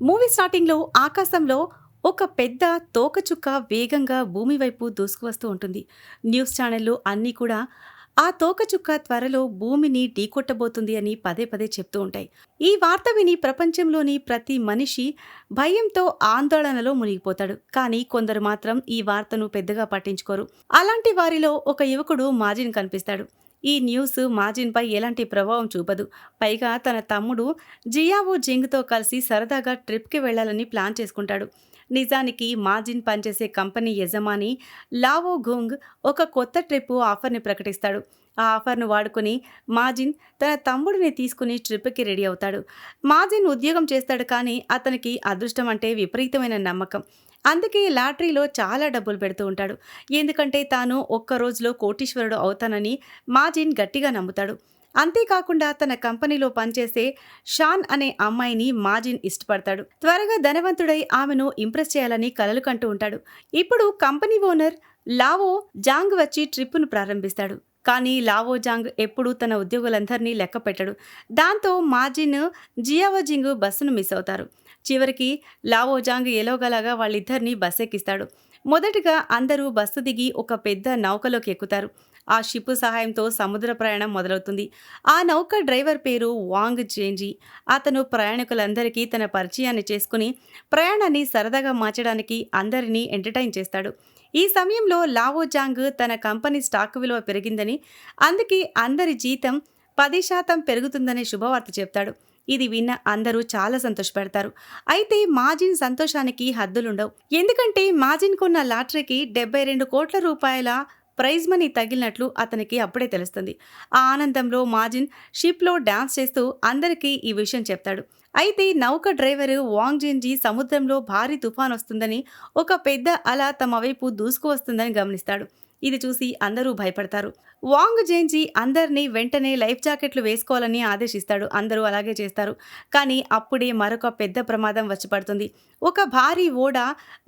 Movie స్టార్టింగ్లో ఆకాశంలో ఒక పెద్ద తోకచుక్క వేగంగా భూమి వైపు దూసుకువస్తూ ఉంటుంది. న్యూస్ ఛానళ్ళు అన్నీ కూడా ఆ తోకచుక్క త్వరలో భూమిని ఢీకొట్టబోతుంది అని పదే పదే చెప్తూ ఉంటాయి. ఈ వార్త విని ప్రపంచంలోని ప్రతి మనిషి భయంతో ఆందోళనలో మునిగిపోతాడు. కానీ కొందరు మాత్రం ఈ వార్తను పెద్దగా పట్టించుకోరు. అలాంటి వారిలో ఒక యువకుడు మాజిన్ కనిపిస్తాడు. ఈ న్యూస్ మాజిన్పై ఎలాంటి ప్రభావం చూపదు. పైగా తన తమ్ముడు జియావో జింగ్తో కలిసి సరదాగా ట్రిప్కి వెళ్ళాలని ప్లాన్ చేసుకుంటాడు. నిజానికి మాజిన్ పనిచేసే కంపెనీ యజమాని లావో గుంగ్ ఒక కొత్త ట్రిప్ ఆఫర్ని ప్రకటిస్తాడు. ఆ ఆఫర్ను వాడుకొని మాజిన్ తన తమ్ముడిని తీసుకుని ట్రిప్కి రెడీ అవుతాడు. మాజిన్ ఉద్యోగం చేస్తాడు కానీ అతనికి అదృష్టం అంటే విపరీతమైన నమ్మకం. అందుకే లాటరీలో చాలా డబ్బులు పెడుతూ ఉంటాడు. ఎందుకంటే తాను ఒక్క రోజులో కోటీశ్వరుడు అవుతానని మాజిన్ గట్టిగా నమ్ముతాడు. అంతేకాకుండా తన కంపెనీలో పనిచేసే షాన్ అనే అమ్మాయిని మాజిన్ ఇష్టపడతాడు. త్వరగా ధనవంతుడై ఆమెను ఇంప్రెస్ చేయాలని కలలు కంటూ ఉంటాడు. ఇప్పుడు కంపెనీ ఓనర్ లావో జాంగ్ వచ్చి ట్రిప్పును ప్రారంభిస్తాడు. కానీ లావో జాంగ్ ఎప్పుడూ తన ఉద్యోగులందరినీ లెక్క పెట్టడు దాంతో మాజిన్ జియావోజింగ్ బస్సును మిస్ అవుతారు. చివరికి లావో జాంగ్ ఎలోగలాగా వాళ్ళిద్దరినీ బస్ ఎక్కిస్తాడు మొదటగా అందరూ బస్సు దిగి ఒక పెద్ద నౌకలోకి ఎక్కుతారు. ఆ షిప్ సహాయంతో సముద్ర ప్రయాణం మొదలవుతుంది. ఆ నౌక డ్రైవర్ పేరు వాంగ్ చేంజీ అతను ప్రయాణికులందరికీ తన పరిచయాన్ని చేసుకుని ప్రయాణాన్ని సరదాగా మార్చడానికి అందరినీ ఎంటర్టైన్ చేస్తాడు. ఈ సమయంలో లావోజాంగ్ తన కంపెనీ స్టాక్ విలువ పెరిగిందని అందుకే అందరి జీతం పది శాతం పెరుగుతుందనే శుభవార్త చెప్తాడు. ఇది విన్న అందరూ చాలా సంతోషపడతారు. అయితే మాజిన్ సంతోషానికి హద్దులుండవు. ఎందుకంటే మాజిన్ కొన్న లాటరీకి డెబ్బై రెండు కోట్ల రూపాయల ప్రైజ్ మనీ తగిలినట్లు అతనికి అప్పుడే తెలుస్తుంది. ఆ ఆనందంలో మాజిన్ షిప్లో డ్యాన్స్ చేస్తూ అందరికీ ఈ విషయం చెప్తాడు. అయితే నౌక డ్రైవరు వాంగ్ జిన్జీ సముద్రంలో భారీ తుఫాన్ వస్తుందని ఒక పెద్ద అల తమ వైపు దూసుకు వస్తుందని గమనిస్తాడు. ఇది చూసి అందరూ భయపడతారు. వాంగ్ జేంజీ అందరినీ వెంటనే లైఫ్ జాకెట్లు వేసుకోవాలని ఆదేశిస్తాడు. అందరూ అలాగే చేస్తారు. కానీ అప్పుడే మరొక పెద్ద ప్రమాదం వచ్చి పడుతుంది ఒక భారీ ఓడ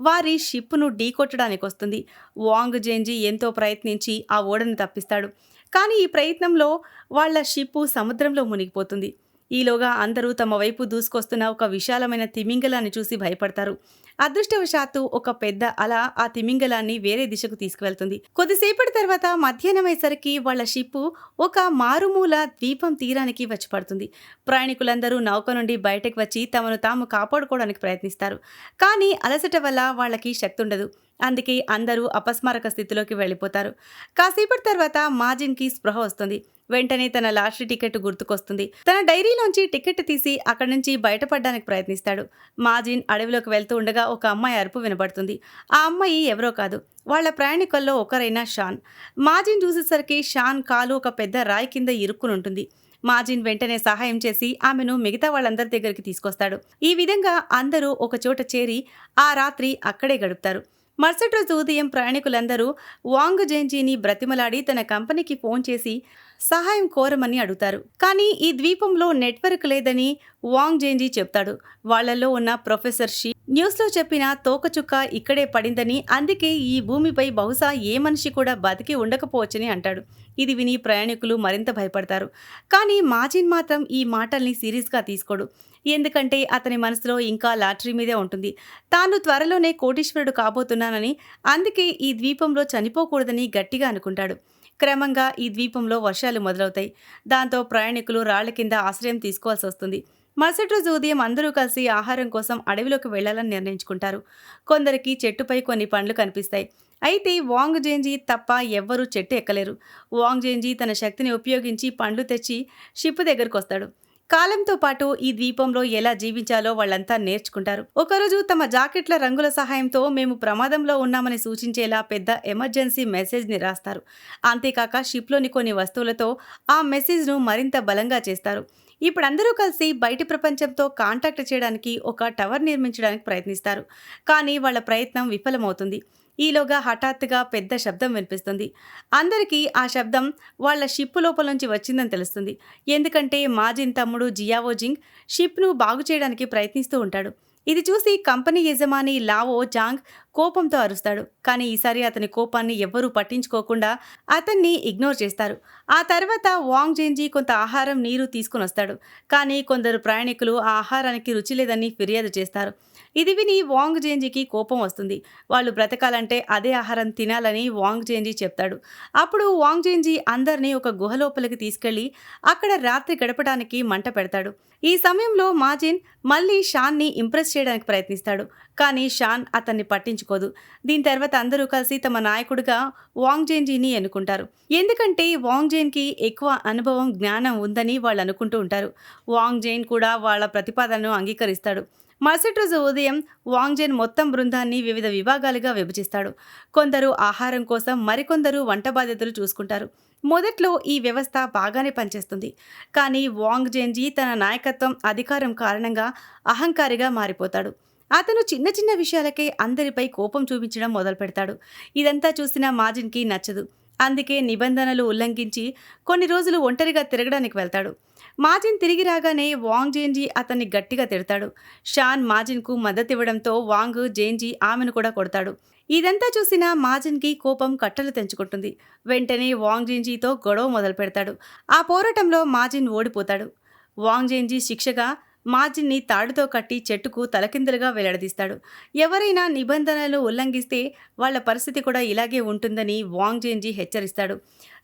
వారి షిప్ను ఢీకొట్టడానికి వస్తుంది వాంగ్ జేంజీ ఎంతో ప్రయత్నించి ఆ ఓడను తప్పిస్తాడు. కానీ ఈ ప్రయత్నంలో వాళ్ళ షిప్పు సముద్రంలో మునిగిపోతుంది. ఈలోగా అందరూ తమ వైపు దూసుకొస్తున్న ఒక విశాలమైన తిమింగలాన్ని చూసి భయపడతారు. అదృష్టవశాత్తు ఒక పెద్ద అల ఆ తిమింగలాన్ని వేరే దిశకు తీసుకువెళ్తుంది. కొద్దిసేపటి తర్వాత మధ్యాహ్నమయ్యేసరికి వాళ్ళ షిప్పు ఒక మారుమూల ద్వీపం తీరానికి వచ్చి పడుతుంది ప్రయాణికులందరూ నౌక నుండి బయటకు వచ్చి తమను తాము కాపాడుకోవడానికి ప్రయత్నిస్తారు. కానీ అలసట వల్ల వాళ్ళకి శక్తి ఉండదు అందుకే అందరూ అపస్మారక స్థితిలోకి వెళ్ళిపోతారు. కాసేపటి తర్వాత మాజిన్కి స్పృహ వస్తుంది. వెంటనే తన లాటరీ టికెట్ గుర్తుకొస్తుంది. తన డైరీలోంచి టికెట్ తీసి అక్కడి నుంచి బయటపడడానికి ప్రయత్నిస్తాడు. మాజిన్ అడవిలోకి వెళ్తూ ఉండగా ఒక అమ్మాయి అరుపు వినబడుతుంది. ఆ అమ్మాయి ఎవరో కాదు. వాళ్ళ ప్రయాణికుల్లో ఒకరైన షాన్. మాజిన్ చూసేసరికి షాన్ కాలు ఒక పెద్ద రాయి కింద ఇరుక్కుని ఉంటుంది మాజిన్ వెంటనే సహాయం చేసి ఆమెను మిగతా వాళ్ళందరి దగ్గరికి తీసుకొస్తాడు. ఈ విధంగా అందరూ ఒక చోట చేరి ఆ రాత్రి అక్కడే గడుపుతారు. మరుసటి రోజు ఉదయం ప్రయాణికులందరూ వాంగ్ జెంజీని బ్రతిమలాడి తన కంపెనీకి ఫోన్ చేసి సహాయం కోరమని అడుగుతారు. కానీ ఈ ద్వీపంలో నెట్వర్క్ లేదని వాంగ్ జేంజీ చెప్తాడు. వాళ్ళల్లో ఉన్న ప్రొఫెసర్ షీ న్యూస్లో చెప్పిన తోకచుక్క ఇక్కడే పడిందని అందుకే ఈ భూమిపై బహుశా ఏ మనిషి కూడా బతికి ఉండకపోవచ్చని అంటాడు. ఇది విని ప్రయాణికులు మరింత భయపడతారు. కానీ మాజిన్ మాత్రం ఈ మాటల్ని సీరియస్గా తీసుకోడు. ఎందుకంటే అతని మనసులో ఇంకా లాటరీ మీదే ఉంటుంది. తాను త్వరలోనే కోటీశ్వరుడు కాబోతున్నానని అందుకే ఈ ద్వీపంలో చనిపోకూడదని గట్టిగా అనుకుంటాడు. క్రమంగా ఈ ద్వీపంలో వర్షాలు మొదలవుతాయి. దాంతో ప్రయాణికులు రాళ్ళ కింద ఆశ్రయం తీసుకోవాల్సి వస్తుంది. మరుసటి రోజు ఉదయం అందరూ కలిసి ఆహారం కోసం అడవిలోకి వెళ్ళాలని నిర్ణయించుకుంటారు. కొందరికి చెట్టుపై కొన్ని పండ్లు కనిపిస్తాయి. అయితే వాంగ్ జేంజీ తప్ప ఎవ్వరూ చెట్టు ఎక్కలేరు. వాంగ్ జేంజీ తన శక్తిని ఉపయోగించి పండ్లు తెచ్చి షిప్ దగ్గరకు వస్తాడు. కాలంతో పాటు ఈ ద్వీపంలో ఎలా జీవించాలో వాళ్ళంతా నేర్చుకుంటారు. ఒకరోజు తమ జాకెట్ల రంగుల సహాయంతో మేము ప్రమాదంలో ఉన్నామని సూచించేలా పెద్ద ఎమర్జెన్సీ మెసేజ్ని రాస్తారు. అంతేకాక షిప్లోని కొన్ని వస్తువులతో ఆ మెసేజ్ను మరింత బలంగా చేస్తారు. ఇప్పుడు అందరూ కలిసి బయటి ప్రపంచంతో కాంటాక్ట్ చేయడానికి ఒక టవర్ నిర్మించడానికి ప్రయత్నిస్తారు. కానీ వాళ్ళ ప్రయత్నం విఫలమవుతుంది. ఈలోగా హఠాత్తుగా పెద్ద శబ్దం వినిపిస్తుంది. అందరికీ ఆ శబ్దం వాళ్ళ షిప్ లోపల నుంచి వచ్చిందని తెలుస్తుంది. ఎందుకంటే మాజిన్ తమ్ముడు జియావోజింగ్ షిప్ను బాగు చేయడానికి ప్రయత్నిస్తూ ఉంటాడు. ఇది చూసి కంపెనీ యజమాని లావో జాంగ్ కోపంతో అరుస్తాడు. కానీ ఈసారి అతని కోపాన్ని ఎవ్వరూ పట్టించుకోకుండా అతన్ని ఇగ్నోర్ చేస్తారు. ఆ తర్వాత వాంగ్ జేంజీ కొంత ఆహారం నీరు తీసుకుని వస్తాడు కానీ కొందరు ప్రయాణికులు ఆ ఆహారానికి రుచి లేదని ఫిర్యాదు చేస్తారు. ఇది విని వాంగ్ జేంజీకి కోపం వస్తుంది. వాళ్ళు బ్రతకాలంటే అదే ఆహారం తినాలని వాంగ్ జేంజీ చెప్తాడు. అప్పుడు వాంగ్ జేంజీ అందరినీ ఒక గుహ లోపలికి తీసుకెళ్ళి అక్కడ రాత్రి గడపడానికి మంట పెడతాడు. ఈ సమయంలో మాజిన్ మళ్ళీ షాన్ని ఇంప్రెస్ చేయడానికి ప్రయత్నిస్తాడు. కానీ షాన్ అతన్ని పట్టించుకోదు. దీని తర్వాత అందరూ కలిసి తమ నాయకుడిగా వాంగ్ జేన్జీని ఎన్నుకుంటారు. ఎందుకంటే వాంగ్ జైన్కి ఎక్కువ అనుభవం జ్ఞానం ఉందని వాళ్ళు అనుకుంటూ ఉంటారు. వాంగ్ జైన్ కూడా వాళ్ళ ప్రతిపాదనను అంగీకరిస్తాడు. మరుసటి రోజు ఉదయం వాంగ్జెన్ మొత్తం బృందాన్ని వివిధ విభాగాలుగా విభజిస్తాడు. కొందరు ఆహారం కోసం మరికొందరు వంట బాధ్యతలు చూసుకుంటారు. మొదట్లో ఈ వ్యవస్థ బాగానే పనిచేస్తుంది. కానీ వాంగ్ జెన్జీ తన నాయకత్వం అధికారం కారణంగా అహంకారిగా మారిపోతాడు. అతను చిన్న చిన్న విషయాలకే అందరిపై కోపం చూపించడం మొదలు పెడతాడు ఇదంతా చూసిన మాజిన్కి నచ్చదు. అందుకే నిబంధనలు ఉల్లంఘించి కొన్ని రోజులు ఒంటరిగా తిరగడానికి వెళ్తాడు. మాజిన్ తిరిగి రాగానే వాంగ్ జేంజీ అతన్ని గట్టిగా తిడతాడు. షాన్ మాజిన్కు మద్దతు ఇవ్వడంతో వాంగ్ జేంజీ ఆమెను కూడా కొడతాడు. ఇదంతా చూసిన మాజిన్కి కోపం కట్టలు తెంచుకుంటుంది. వెంటనే వాంగ్ జేంజీతో గొడవ మొదలు పెడతాడు ఆ పోరాటంలో మాజిన్ ఓడిపోతాడు. వాంగ్ జేంజీ శిక్షగా మాజిన్ని తాడుతో కట్టి చెట్టుకు తలకిందులుగా వెల్లడదీస్తాడు ఎవరైనా నిబంధనలు ఉల్లంఘిస్తే వాళ్ళ పరిస్థితి కూడా ఇలాగే ఉంటుందని వాంగ్ జేంజీ హెచ్చరిస్తాడు.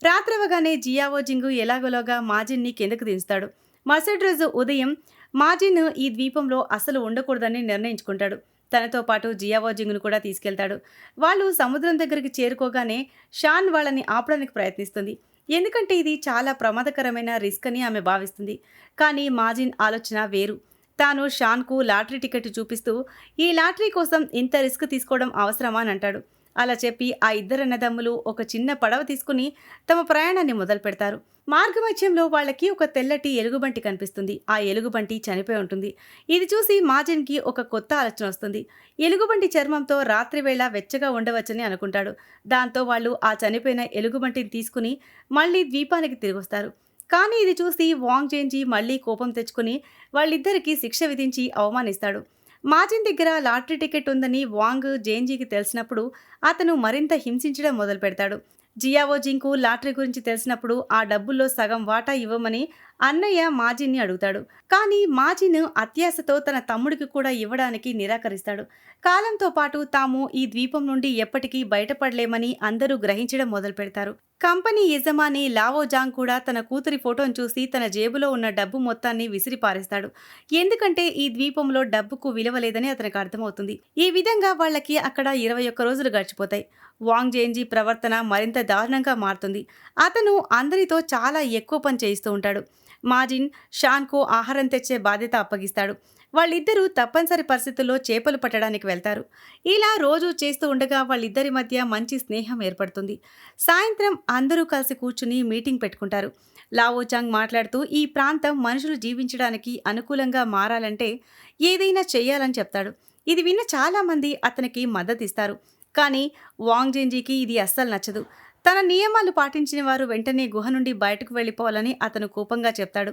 రాత్రవగానే జియావో జింగు ఎలాగోలాగా మాజిన్ని కిందకు దించుతాడు. మరుసటి రోజు ఉదయం మాజిన్ ఈ ద్వీపంలో అసలు ఉండకూడదని నిర్ణయించుకుంటాడు. తనతో పాటు జియావో జింగును కూడా తీసుకెళ్తాడు. వాళ్ళు సముద్రం దగ్గరికి చేరుకోగానే షాన్ వాళ్ళని ఆపడానికి ప్రయత్నిస్తుంది. ఎందుకంటే ఇది చాలా ప్రమాదకరమైన రిస్క్ అని ఆమె భావిస్తుంది. కానీ మాజిన్ ఆలోచన వేరు. తాను షాన్కు లాటరీ టికెట్ చూపిస్తూ ఈ లాటరీ కోసం ఇంత రిస్క్ తీసుకోవడం అవసరమా? అని అంటాడు. అలా చెప్పి ఆ ఇద్దరు అన్నదమ్ములు ఒక చిన్న పడవ తీసుకుని తమ ప్రయాణాన్ని మొదలు పెడతారు. మార్గమధ్యంలో వాళ్ళకి ఒక తెల్లటి ఎలుగుబంటి కనిపిస్తుంది. ఆ ఎలుగుబంటి చనిపోయి ఉంటుంది. ఇది చూసి మాజన్కి ఒక కొత్త ఆలోచన వస్తుంది. ఎలుగుబంటి చర్మంతో రాత్రివేళ వెచ్చగా ఉండవచ్చని అనుకుంటాడు. దాంతో వాళ్ళు ఆ చనిపోయిన ఎలుగుబంటిని తీసుకుని మళ్ళీ ద్వీపానికి తిరిగొస్తారు కానీ ఇది చూసి వాంగ్ చేంజి మళ్ళీ కోపం తెచ్చుకుని వాళ్ళిద్దరికీ శిక్ష విధించి అవమానిస్తాడు. మాజిన్ దగ్గర లాటరీ టికెట్ ఉందని వాంగ్ జేంజీకి తెలిసినప్పుడు అతను మరింత హింసించడం మొదలు పెడతాడు జియావో జింకు లాటరీ గురించి తెలిసినప్పుడు ఆ డబ్బుల్లో సగం వాటా ఇవ్వమని అన్నయ్య మాజిన్ని అడుగుతాడు. కానీ మాజిన్ అత్యాశతో తన తమ్ముడికి కూడా ఇవ్వడానికి నిరాకరిస్తాడు. కాలంతో పాటు తాము ఈ ద్వీపం నుండి ఎప్పటికీ బయటపడలేమని అందరూ గ్రహించడం మొదలు పెడతారు కంపెనీ యజమాని లావో జాంగ్ కూడా తన కూతురి ఫోటోను చూసి తన జేబులో ఉన్న డబ్బు మొత్తాన్ని విసిరిపారేస్తాడు. ఎందుకంటే ఈ ద్వీపంలో డబ్బుకు విలువ లేదని అతనికి అర్థమవుతుంది. ఈ విధంగా వాళ్ళకి అక్కడ ఇరవై ఒక్క రోజులు గడిచిపోతాయి. వాంగ్ జేంజీ ప్రవర్తన మరింత దారుణంగా మారుతుంది. అతను అందరితో చాలా ఎక్కువ పని చేయిస్తూ ఉంటాడు. మాజిన్ షాన్కు ఆహారం తెచ్చే బాధ్యత అప్పగిస్తాడు. వాళ్ళిద్దరూ తప్పనిసరి పరిస్థితుల్లో చేపలు పట్టడానికి వెళ్తారు. ఇలా రోజు చేస్తూ ఉండగా వాళ్ళిద్దరి మధ్య మంచి స్నేహం ఏర్పడుతుంది. సాయంత్రం అందరూ కలిసి కూర్చుని మీటింగ్ పెట్టుకుంటారు. లావోచాంగ్ మాట్లాడుతూ ఈ ప్రాంతం మనుషులు జీవించడానికి అనుకూలంగా మారాలంటే ఏదైనా చెయ్యాలని చెప్తాడు. ఇది విన్న చాలామంది అతనికి మద్దతు ఇస్తారు కానీ వాంగ్ జెంజీకి ఇది అస్సలు నచ్చదు. తన నియమాలు పాటించిన వారు వెంటనే గుహ నుండి బయటకు వెళ్ళిపోవాలని అతను కోపంగా చెప్తాడు.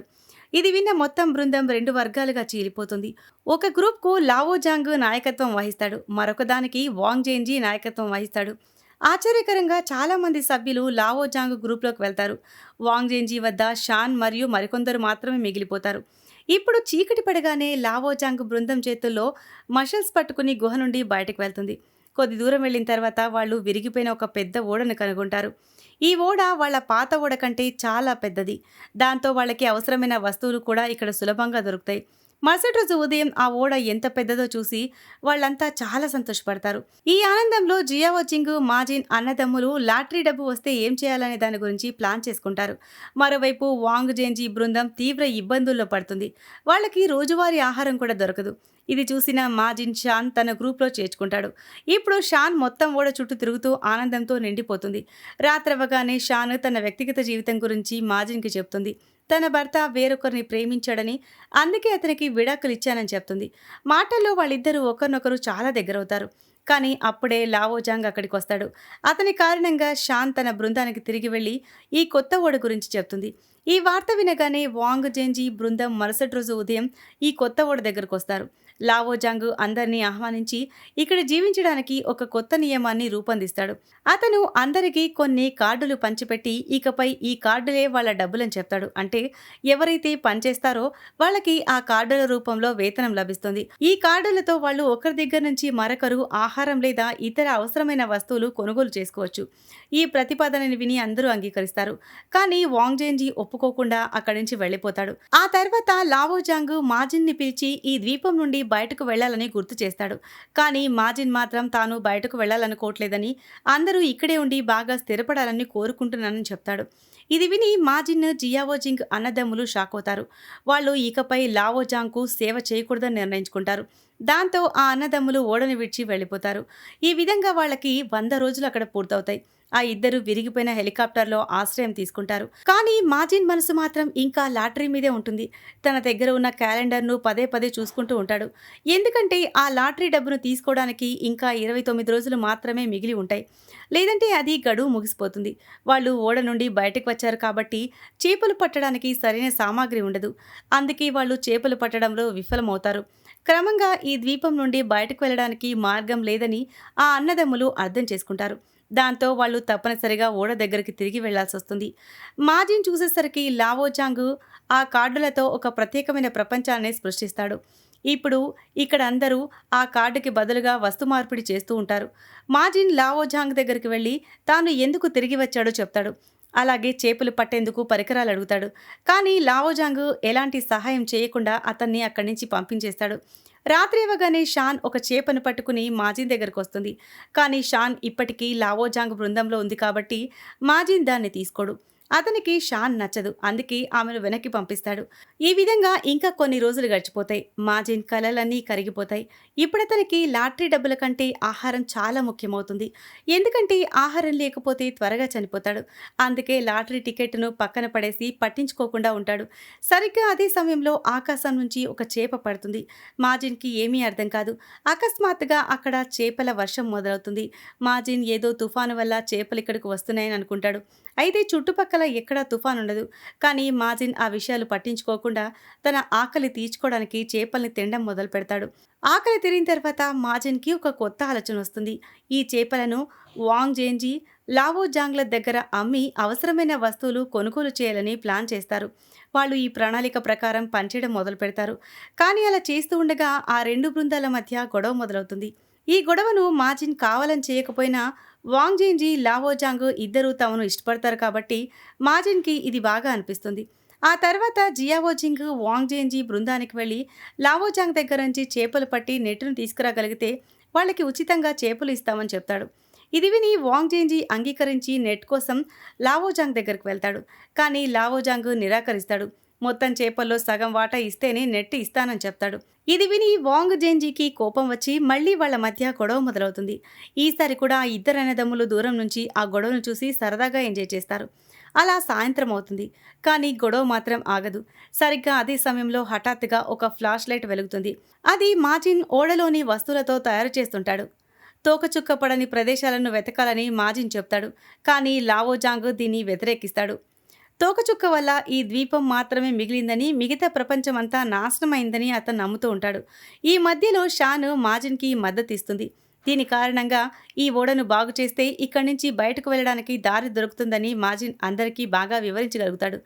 ఇది విన్న మొత్తం బృందం రెండు వర్గాలుగా చీలిపోతుంది. ఒక గ్రూప్కు లావోజాంగ్ నాయకత్వం వహిస్తాడు. మరొక దానికి వాంగ్ జేంజీ నాయకత్వం వహిస్తాడు. ఆశ్చర్యకరంగా చాలామంది సభ్యులు లావోజాంగ్ గ్రూప్లోకి వెళ్తారు. వాంగ్ జేంజీ వద్ద షాన్ మరియు మరికొందరు మాత్రమే మిగిలిపోతారు. ఇప్పుడు చీకటి పడగానే లావోజాంగ్ బృందం చేతుల్లో మషల్స్ పట్టుకుని గుహ నుండి బయటకు వెళ్తుంది. కొద్ది దూరం వెళ్ళిన తర్వాత వాళ్ళు విరిగిపోయిన ఒక పెద్ద ఓడను కనుగొంటారు. ఈ ఓడ వాళ్ళ పాత ఓడ కంటే చాలా పెద్దది. దాంతో వాళ్ళకి అవసరమైన వస్తువులు కూడా ఇక్కడ సులభంగా దొరుకుతాయి. మరుసటి రోజు ఉదయం ఆ ఓడ ఎంత పెద్దదో చూసి వాళ్ళంతా చాలా సంతోషపడతారు. ఈ ఆనందంలో జియా జింగు మాజిన్ అన్నదమ్ములు లాటరీ డబ్బు వస్తే ఏం చేయాలనే దాని గురించి ప్లాన్ చేసుకుంటారు. మరోవైపు వాంగ్ జేంజీ బృందం తీవ్ర ఇబ్బందుల్లో పడుతుంది. వాళ్ళకి రోజువారీ ఆహారం కూడా దొరకదు. ఇది చూసిన మాజిన్ షాన్ తన గ్రూప్లో చేర్చుకుంటాడు. ఇప్పుడు షాన్ మొత్తం ఓడ చుట్టూ తిరుగుతూ ఆనందంతో నిండిపోతుంది. రాత్రవగానే షాన్ తన వ్యక్తిగత జీవితం గురించి మాజిన్కి చెప్తుంది. తన భర్త వేరొకరిని ప్రేమించాడని అందుకే అతనికి విడాకులు ఇచ్చానని చెప్తుంది. మాటల్లో వాళ్ళిద్దరూ ఒకరినొకరు చాలా దగ్గరవుతారు. కానీ అప్పుడే లావోజాంగ్ అక్కడికి వస్తాడు. అతని కారణంగా షాన్ తన బృందానికి తిరిగి వెళ్ళి ఈ కొత్త ఓడ గురించి చెప్తుంది. ఈ వార్త వినగానే వాంగ్ జెంజీ బృందం మరుసటి రోజు ఉదయం ఈ కొత్త ఓడ దగ్గరకు వస్తారు. లావోజాంగ్ అందరినీ ఆహ్వానించి ఇక్కడ జీవించడానికి ఒక కొత్త నియమాన్ని రూపొందిస్తాడు. అతను అందరికీ కొన్ని కార్డులు పంచిపెట్టి ఇకపై ఈ కార్డులే వాళ్ళ డబ్బులని చెప్తాడు. అంటే ఎవరైతే పనిచేస్తారో వాళ్ళకి ఆ కార్డుల రూపంలో వేతనం లభిస్తుంది. ఈ కార్డులతో వాళ్ళు ఒకరి దగ్గర నుంచి మరొకరు ఆహారం లేదా ఇతర అవసరమైన వస్తువులు కొనుగోలు చేసుకోవచ్చు. ఈ ప్రతిపాదనని విని అందరూ అంగీకరిస్తారు. కానీ వాంగ్జేంజీ ఒప్పుకోకుండా అక్కడి నుంచి వెళ్ళిపోతాడు. ఆ తర్వాత లావోజాంగ్ మాజిన్ని మాజిన్ని పిలిచి ఈ ద్వీపం నుండి బయటకు వెళ్ళాలని గుర్తు చేస్తాడు. కానీ మాజిన్ మాత్రం తాను బయటకు వెళ్ళాలనుకోవట్లేదని అందరూ ఇక్కడే ఉండి బాగా స్థిరపడాలని కోరుకుంటున్నానని చెప్తాడు. ఇది విని మాజిన్ జియావోజింగ్ అన్నదమ్ములు షాక్ అవుతారు వాళ్ళు ఇకపై లావోజాంగ్కు సేవ చేయకూడదని నిర్ణయించుకుంటారు. దాంతో ఆ అన్నదమ్ములు ఓడని విడిచి వెళ్ళిపోతారు. ఈ విధంగా వాళ్ళకి వంద రోజులు అక్కడ పూర్తవుతాయి. ఆ ఇద్దరు విరిగిపోయిన హెలికాప్టర్లో ఆశ్రయం తీసుకుంటారు. కానీ మాజిన్ మనసు మాత్రం ఇంకా లాటరీ మీదే ఉంటుంది. తన దగ్గర ఉన్న క్యాలెండర్ను పదే పదే చూసుకుంటూ ఉంటాడు. ఎందుకంటే ఆ లాటరీ డబ్బును తీసుకోవడానికి ఇంకా ఇరవై తొమ్మిది రోజులు మాత్రమే మిగిలి ఉంటాయి. లేదంటే అది గడువు ముగిసిపోతుంది. వాళ్ళు ఓడ నుండి బయటకు వచ్చారు కాబట్టి చేపలు పట్టడానికి సరైన సామాగ్రి ఉండదు. అందుకే వాళ్ళు చేపలు పట్టడంలో విఫలమవుతారు. క్రమంగా ఈ ద్వీపం నుండి బయటకు వెళ్ళడానికి మార్గం లేదని ఆ అన్నదమ్ములు అర్థం చేసుకుంటారు. దాంతో వాళ్ళు తప్పనిసరిగా ఓడ దగ్గరికి తిరిగి వెళ్ళాల్సి వస్తుంది. మాజిన్ చూసేసరికి లావోజాంగ్ ఆ కార్డులతో ఒక ప్రత్యేకమైన ప్రపంచాన్ని సృష్టిస్తాడు. ఇప్పుడు ఇక్కడ అందరూ ఆ కార్డుకి బదులుగా వస్తు మార్పిడి చేస్తూ ఉంటారు. మాజిన్ లావోజాంగ్ దగ్గరికి వెళ్ళి తాను ఎందుకు తిరిగి వచ్చాడో చెప్తాడు. అలాగే చేపలు పట్టేందుకు పరికరాలు అడుగుతాడు. కానీ లావోజాంగ్ ఎలాంటి సహాయం చేయకుండా అతన్ని అక్కడి నుంచి పంపించేస్తాడు. రాత్రి ఇవ్వగానే షాన్ ఒక చేపను పట్టుకుని మాజిన్ దగ్గరకు వస్తుంది. కానీ షాన్ ఇప్పటికీ లావోజాంగ్ బృందంలో ఉంది కాబట్టి మాజిన్ దాన్ని తీసుకోడు. అతనికి షాన్ నచ్చదు. అందుకే ఆమెను వెనక్కి పంపిస్తాడు. ఈ విధంగా ఇంకా కొన్ని రోజులు గడిచిపోతాయి. మాజిన్ కలలన్నీ కరిగిపోతాయి. ఇప్పుడతనికి లాటరీ డబ్బుల కంటే ఆహారం చాలా ముఖ్యమవుతుంది. ఎందుకంటే ఆహారం లేకపోతే త్వరగా చనిపోతాడు. అందుకే లాటరీ టికెట్ను పక్కన పడేసి పట్టించుకోకుండా ఉంటాడు. సరిగ్గా అదే సమయంలో ఆకాశం నుంచి ఒక చేప పడుతుంది. మాజిన్కి ఏమీ అర్థం కాదు. అకస్మాత్తుగా అక్కడ చేపల వర్షం మొదలవుతుంది. మాజిన్ ఏదో తుఫాను వల్ల చేపలు ఇక్కడికి వస్తున్నాయని అనుకుంటాడు. అయితే చుట్టుపక్కల ఎక్కడా తుఫాన్ ఉండదు కానీ మాజిన్ ఆ విషయాలు పట్టించుకోకుండా తన ఆకలి తీర్చుకోవడానికి చేపల్ని తినడం మొదలు పెడతాడు ఆకలి తిరిగిన తర్వాత మాజిన్కి ఒక కొత్త ఆలోచన వస్తుంది. ఈ చేపలను వాంగ్ జేంజీ లావో జాంగ్ల దగ్గర అమ్మి అవసరమైన వస్తువులు కొనుగోలు చేయాలని ప్లాన్ చేస్తారు. వాళ్ళు ఈ ప్రణాళిక ప్రకారం పనిచేయడం మొదలు పెడతారు కానీ అలా చేస్తూ ఉండగా ఆ రెండు బృందాల మధ్య గొడవ మొదలవుతుంది. ఈ గొడవను మాజిన్ కావాలని చేయకపోయినా వాంగ్జేంజీ లావోజాంగ్ ఇద్దరూ తమను ఇష్టపడతారు కాబట్టి మాజిన్కి ఇది బాగా అనిపిస్తుంది. ఆ తర్వాత జియావోజింగ్ వాంగ్జేంజీ బృందానికి వెళ్ళి లావోజాంగ్ దగ్గర నుంచి చేపలు పట్టి నెట్టును తీసుకురాగలిగితే వాళ్ళకి ఉచితంగా చేపలు ఇస్తామని చెప్తాడు. ఇది విని వాంగ్జేంజీ అంగీకరించి నెట్ కోసం లావోజాంగ్ దగ్గరికి వెళ్తాడు. కానీ లావోజాంగ్ నిరాకరిస్తాడు. మొత్తం చేపల్లో సగం వాటా ఇస్తేనే నెట్ ఇస్తానని చెప్తాడు. ఇది విని వాంగ్ జేంజీకి కోపం వచ్చి మళ్ళీ వాళ్ళ మధ్య గొడవ మొదలవుతుంది. ఈసారి కూడా ఆ ఇద్దరు అన్నదమ్ములు దూరం నుంచి ఆ గొడవను చూసి సరదాగా ఎంజాయ్ చేస్తారు. అలా సాయంత్రం అవుతుంది. కానీ గొడవ మాత్రం ఆగదు. సరిగ్గా అదే సమయంలో హఠాత్తుగా ఒక ఫ్లాష్ లైట్ వెలుగుతుంది. అది మాజిన్ ఓడలోని వస్తువులతో తయారు చేస్తుంటాడు. తోకచుక్క పడని ప్రదేశాలను వెతకాలని మాజిన్ చెప్తాడు. కానీ లావోజాంగ్ దీన్ని వ్యతిరేకిస్తాడు. తోకచుక్క వల్ల ఈ ద్వీపం మాత్రమే మిగిలిందని మిగతా ప్రపంచమంతా నాశనమైందని అతను నమ్ముతూ ఉంటాడు. ఈ మధ్యలో షాను మాజిన్కి మద్దతు ఇస్తుంది. దీని కారణంగా ఈ ఓడను బాగు చేస్తే ఇక్కడి నుంచి బయటకు వెళ్ళడానికి దారి దొరుకుతుందని మాజిన్ అందరికీ బాగా వివరించగలుగుతాడు.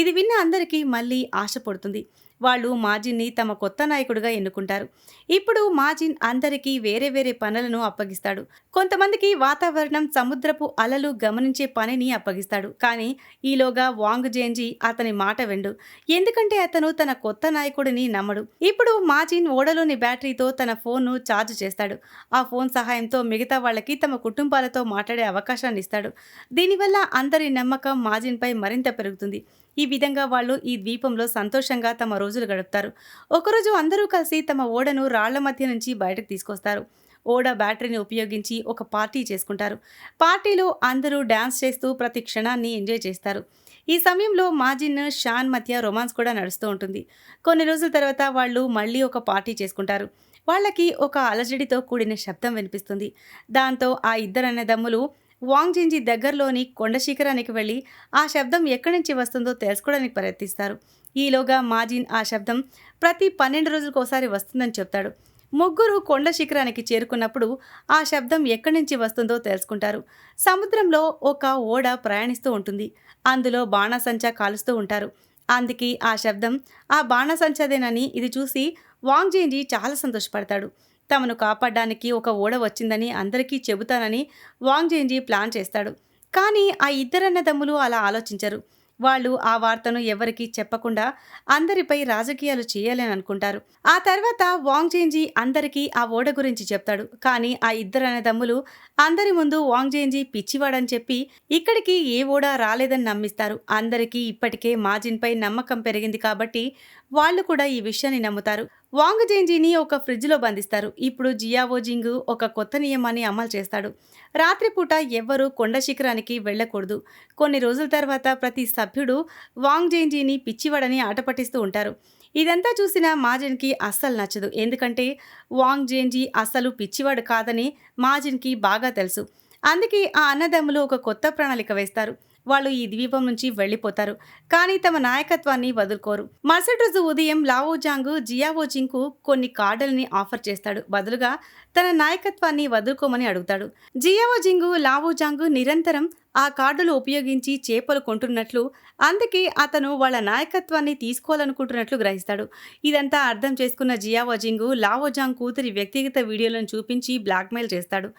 ఇది విన్న అందరికీ మళ్ళీ ఆశ పడుతుంది. వాళ్ళు మాజిన్ని తమ కొత్త నాయకుడిగా ఎన్నుకుంటారు. ఇప్పుడు మాజిన్ అందరికీ వేరే వేరే పనులను అప్పగిస్తాడు. కొంతమందికి వాతావరణం సముద్రపు అలలు గమనించే పనిని అప్పగిస్తాడు. కానీ ఈలోగా వాంగ్ జేంజీ అతని మాట వెండు. ఎందుకంటే అతను తన కొత్త నాయకుడిని నమ్మడు. ఇప్పుడు మాజిన్ ఓడలోని బ్యాటరీతో తన ఫోన్ను ఛార్జ్ చేస్తాడు. ఆ ఫోన్ సహాయంతో మిగతా వాళ్ళకి తమ కుటుంబాలతో మాట్లాడే అవకాశాన్ని ఇస్తాడు. దీనివల్ల అందరి నమ్మకం మాజిన్పై మరింత పెరుగుతుంది. ఈ విధంగా వాళ్ళు ఈ ద్వీపంలో సంతోషంగా తమ రోజులు గడుపుతారు. ఒకరోజు అందరూ కలిసి తమ ఓడను రాళ్ళ మధ్య నుంచి బయటకు తీసుకొస్తారు. ఓడ బ్యాటరీని ఉపయోగించి ఒక పార్టీ చేసుకుంటారు. పార్టీలో అందరూ డ్యాన్స్ చేస్తూ ప్రతి క్షణాన్ని ఎంజాయ్ చేస్తారు. ఈ సమయంలో మాజిన్ షాన్ మధ్య రొమాన్స్ కూడా నడుస్తూ ఉంటుంది. కొన్ని రోజుల తర్వాత వాళ్ళు మళ్ళీ ఒక పార్టీ చేసుకుంటారు. వాళ్ళకి ఒక అలజడితో కూడిన శబ్దం వినిపిస్తుంది. దాంతో ఆ ఇద్దరు అన్నదమ్ములు వాంగ్జింజీ దగ్గరలోని కొండ శిఖరానికి వెళ్ళి ఆ శబ్దం ఎక్కడి నుంచి వస్తుందో తెలుసుకోవడానికి ప్రయత్నిస్తారు. ఈలోగా మాజిన్ ఆ శబ్దం ప్రతి పన్నెండు రోజులకోసారి వస్తుందని చెప్తాడు. ముగ్గురు కొండ శిఖరానికి చేరుకున్నప్పుడు ఆ శబ్దం ఎక్కడి నుంచి వస్తుందో తెలుసుకుంటారు. సముద్రంలో ఒక ఓడ ప్రయాణిస్తూ ఉంటుంది. అందులో బాణాసంచా కాలుస్తూ ఉంటారు. అందుకే ఆ శబ్దం ఆ బాణసంచదేనని ఇది చూసి వాంగ్జేంజీ చాలా సంతోషపడతాడు. తమను కాపాడడానికి ఒక ఓడ వచ్చిందని అందరికీ చెబుతానని వాంగ్ జేంజీ ప్లాన్ చేస్తాడు. కానీ ఆ ఇద్దరన్నదమ్ములు అలా ఆలోచించరు. వాళ్ళు ఆ వార్తను ఎవరికీ చెప్పకుండా అందరిపై రాజకీయాలు చేయాలని అనుకుంటారు. ఆ తర్వాత వాంగ్ జేంజీ అందరికీ ఆ ఓడ గురించి చెప్తాడు. కానీ ఆ ఇద్దరు అన్నదమ్ములు అందరి ముందు వాంగ్ జేంజీ పిచ్చివాడని చెప్పి ఇక్కడికి ఏ ఓడ రాలేదని నమ్మిస్తారు. అందరికీ ఇప్పటికే మాజిన్పై నమ్మకం పెరిగింది కాబట్టి వాళ్ళు కూడా ఈ విషయాన్ని నమ్ముతారు. వాంగ్ వాంగ్జేంజీని ఒక ఫ్రిడ్జ్లో బంధిస్తారు. ఇప్పుడు జియావోజింగ్ ఒక కొత్త నియమాన్ని అమలు చేస్తాడు. రాత్రిపూట ఎవ్వరూ కొండ శిఖరానికి వెళ్ళకూడదు. కొన్ని రోజుల తర్వాత ప్రతి సభ్యుడు వాంగ్ వాంగ్జేంజీని పిచ్చివాడని ఆటపట్టిస్తూ ఉంటారు. ఇదంతా చూసిన మాజిన్కి అస్సలు నచ్చదు. ఎందుకంటే వాంగ్ జేంజీ అస్సలు పిచ్చివాడు కాదని మాజిన్కి బాగా తెలుసు. అందుకే ఆ అన్నదమ్ములు ఒక కొత్త ప్రణాళిక వేస్తారు. వాళ్ళు ఈ ద్వీపం నుంచి వెళ్ళిపోతారు. కానీ తమ నాయకత్వాన్ని వదులుకోరు. మరుసటి రోజు ఉదయం లావోజాంగ్ జియావోజింగ్కు కొన్ని కార్డులని ఆఫర్ చేస్తాడు. బదులుగా తన నాయకత్వాన్ని వదులుకోమని అడుగుతాడు. జియావోజింగు లావోజాంగ్ నిరంతరం ఆ కార్డులు ఉపయోగించి చేపలు కొంటున్నట్లు అందుకే అతను వాళ్ళ నాయకత్వాన్ని తీసుకోవాలనుకుంటున్నట్లు గ్రహిస్తాడు. ఇదంతా అర్థం చేసుకున్న జియావోజింగు లావోజాంగ్ కూతురి వ్యక్తిగత వీడియోలను చూపించి బ్లాక్మెయిల్ చేస్తాడు.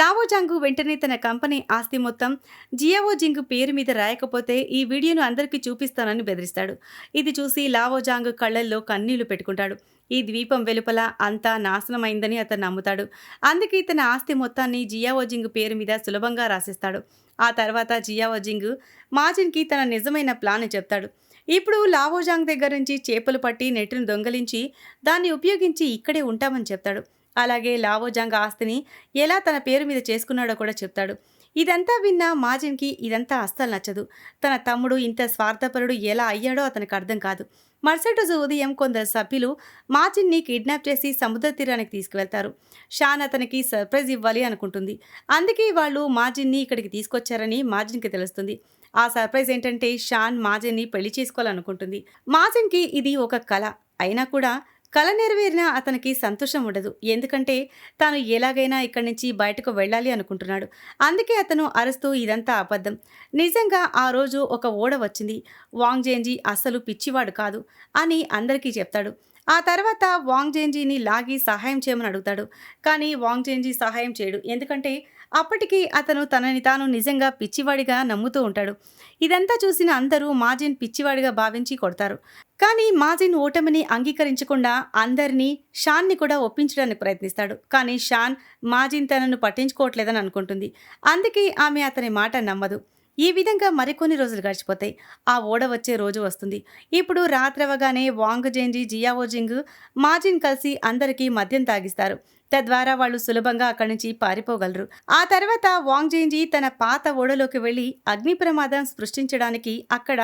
లావోజాంగు వెంటనే తన కంపెనీ ఆస్తి మొత్తం జియావోజింగ్ పేరు మీద రాయకపోతే ఈ వీడియోను అందరికీ చూపిస్తానని బెదిరిస్తాడు. ఇది చూసి లావోజాంగ్ కళ్ళల్లో కన్నీళ్ళు పెట్టుకుంటాడు. ఈ ద్వీపం వెలుపల అంతా నాశనమైందని అతను నమ్ముతాడు. అందుకే తన ఆస్తి మొత్తాన్ని జియావోజింగ్ పేరు మీద సులభంగా రాసిస్తాడు. ఆ తర్వాత జియావోజింగ్ మాజిన్కి తన నిజమైన ప్లాన్ చెప్తాడు. ఇప్పుడు లావోజాంగ్ దగ్గర నుంచి చేపలు పట్టి నెట్టును దొంగలించి దాన్ని ఉపయోగించి ఇక్కడే ఉంటామని చెప్తాడు. అలాగే లావోజాంగ్ ఆస్తిని ఎలా తన పేరు మీద చేసుకున్నాడో కూడా చెప్తాడు. ఇదంతా విన్న మాజిన్కి ఇదంతా అస్సలు నచ్చదు. తన తమ్ముడు ఇంత స్వార్థపరుడు ఎలా అయ్యాడో అతనికి అర్థం కాదు. మరుసటి రోజు ఉదయం కొందరు సభ్యులు మాజిన్ని కిడ్నాప్ చేసి సముద్ర తీరానికి తీసుకువెళ్తారు. షాన్ అతనికి సర్ప్రైజ్ ఇవ్వాలి అనుకుంటుంది. అందుకే వాళ్ళు మాజిన్ని ఇక్కడికి తీసుకొచ్చారని మాజిన్కి తెలుస్తుంది. ఆ సర్ప్రైజ్ ఏంటంటే షాన్ మాజిన్ని పెళ్ళి చేసుకోవాలనుకుంటుంది. మాజిన్కి ఇది ఒక కళ అయినా కూడా కళ నెరవేరినా అతనికి సంతోషం ఉండదు. ఎందుకంటే తాను ఎలాగైనా ఇక్కడి నుంచి బయటకు వెళ్ళాలి అనుకుంటున్నాడు. అందుకే అతను అరుస్తూ ఇదంతా అబద్ధం. నిజంగా ఆ రోజు ఒక ఓడ వచ్చింది. వాంగ్ జేంజీ అస్సలు పిచ్చివాడు కాదు అని అందరికీ చెప్తాడు. ఆ తర్వాత వాంగ్ జేంజీని లాగి సహాయం చేయమని అడుగుతాడు. కానీ వాంగ్ జేంజీ సహాయం చేయడు. ఎందుకంటే అప్పటికి అతను తనని తాను నిజంగా పిచ్చివాడిగా నమ్ముతూ ఉంటాడు. ఇదంతా చూసిన అందరూ మాజిన్ పిచ్చివాడిగా భావించి కొడతారు. కానీ మాజిన్ ఓటమిని అంగీకరించకుండా అందరినీ షాన్ని కూడా ఒప్పించడానికి ప్రయత్నిస్తాడు. కానీ షాన్ మాజిన్ తనను పట్టించుకోవట్లేదని అనుకుంటుంది. అందుకే ఆమె అతని మాట నమ్మదు. ఈ విధంగా మరికొన్ని రోజులు గడిచిపోతాయి. ఆ ఓడ వచ్చే రోజు వస్తుంది. ఇప్పుడు రాత్రవగానే వాంగ్ జెంజి జియావోజింగ్ మాజిన్ కలిసి అందరికీ మద్యం తాగిస్తారు. తద్వారా వాళ్ళు సులభంగా అక్కడి నుంచి పారిపోగలరు. ఆ తర్వాత వాంగ్ జేంజీ తన పాత ఓడలోకి వెళ్ళి అగ్ని ప్రమాదం సృష్టించడానికి అక్కడ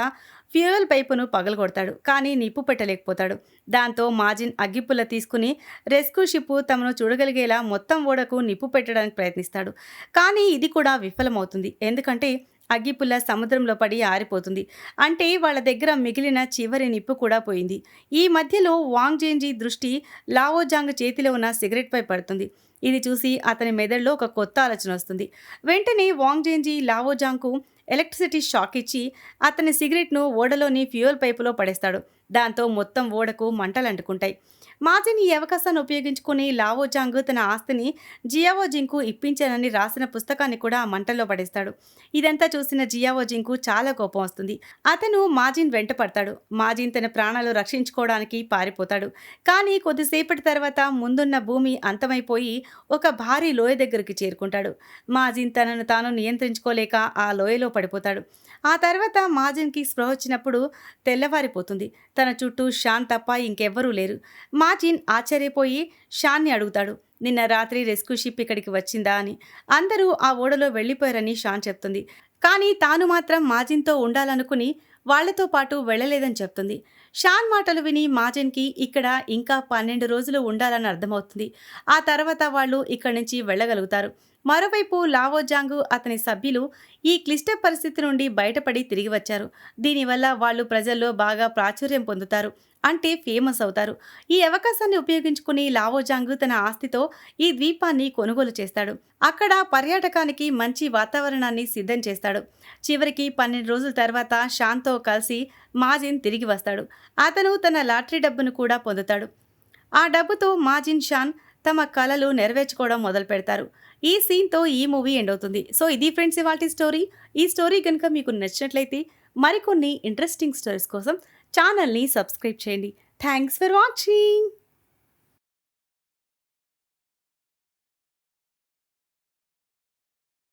ఫ్యూయల్ పైపును పగలగొడతాడు. కానీ నిప్పు పెట్టలేకపోతాడు. దాంతో మాజిన్ అగ్గిపుల్ల తీసుకుని రెస్క్యూ షిప్ తమను చూడగలిగేలా మొత్తం ఓడకు నిప్పు పెట్టడానికి ప్రయత్నిస్తాడు. కానీ ఇది కూడా విఫలమవుతుంది. ఎందుకంటే అగ్గిపుల్ల సముద్రంలో పడి ఆరిపోతుంది. అంటే వాళ్ళ దగ్గర మిగిలిన చివరి నిప్పు కూడా పోయింది. ఈ మధ్యలో వాంగ్ జేంజీ దృష్టి లావోజాంగ్ చేతిలో ఉన్న సిగరెట్పై పడుతుంది. ఇది చూసి అతని మెదడులో ఒక కొత్త ఆలోచన వస్తుంది. వెంటనే వాంగ్ జేంజీ లావోజాంగ్కు ఎలక్ట్రిసిటీ షాక్ ఇచ్చి అతని సిగరెట్ను ఓడలోని ఫ్యూయల్ పైపులో పడేస్తాడు. దాంతో మొత్తం ఓడకు మంటలు అంటుకుంటాయి మాజిన్ ఈ అవకాశాన్ని ఉపయోగించుకుని లావోజాంగ్ తన ఆస్తిని జియావో జింకు ఇప్పించానని రాసిన పుస్తకాన్ని కూడా మంటల్లో పడేస్తాడు. ఇదంతా చూసిన జియావో జింకు చాలా కోపం వస్తుంది. అతను మాజిన్ వెంట పడతాడు మాజిన్ తన ప్రాణాలు రక్షించుకోవడానికి పారిపోతాడు. కానీ కొద్దిసేపటి తర్వాత ముందున్న భూమి అంతమైపోయి ఒక భారీ లోయ దగ్గరికి చేరుకుంటాడు. మాజిన్ తనను తాను నియంత్రించుకోలేక ఆ లోయలో పడిపోతాడు. ఆ తర్వాత మాజిన్కి స్పృహ వచ్చినప్పుడు తెల్లవారిపోతుంది. తన చుట్టూ షాన్ తప్ప ఇంకెవ్వరూ లేరు. మాజిన్ ఆశ్చర్యపోయి షాన్ని అడుగుతాడు. నిన్న రాత్రి రెస్క్యూ షిప్ ఇక్కడికి వచ్చిందా అని. అందరూ ఆ ఓడలో వెళ్ళిపోయారని షాన్ చెప్తుంది. కానీ తాను మాత్రం మాజిన్తో ఉండాలనుకుని వాళ్ళతో పాటు వెళ్ళలేదని చెప్తుంది. షాన్ మాటలు విని మాజిన్కి ఇక్కడ ఇంకా పన్నెండు రోజులు ఉండాలని అర్థమవుతుంది. ఆ తర్వాత వాళ్ళు ఇక్కడి నుంచి వెళ్ళగలుగుతారు. మరోవైపు లావోజాంగు అతని సభ్యులు ఈ క్లిష్ట పరిస్థితి నుండి బయటపడి తిరిగి వచ్చారు. దీనివల్ల వాళ్ళు ప్రజల్లో బాగా ప్రాచుర్యం పొందుతారు. అంటే ఫేమస్ అవుతారు. ఈ అవకాశాన్ని ఉపయోగించుకుని లావోజాంగు తన ఆస్తితో ఈ ద్వీపాన్ని కొనుగోలు చేస్తాడు. అక్కడ పర్యాటకానికి మంచి వాతావరణాన్ని సిద్ధం చేస్తాడు. చివరికి పన్నెండు రోజుల తర్వాత షాన్తో కలిసి మాజిన్ తిరిగి వస్తాడు. అతను తన లాటరీ డబ్బును కూడా పొందుతాడు. ఆ డబ్బుతో మాజిన్ షాన్ తమ కళలు నెరవేర్చుకోవడం మొదలు పెడతారు ఈ సీన్తో ఈ మూవీ ఎండ్ అవుతుంది. సో ఇది ఫ్రెండ్స్ ఇవాళ స్టోరీ. ఈ స్టోరీ కనుక మీకు నచ్చినట్లయితే మరికొన్ని ఇంట్రెస్టింగ్ స్టోరీస్ కోసం ఛానల్ని సబ్స్క్రైబ్ చేయండి. Thanks for watching!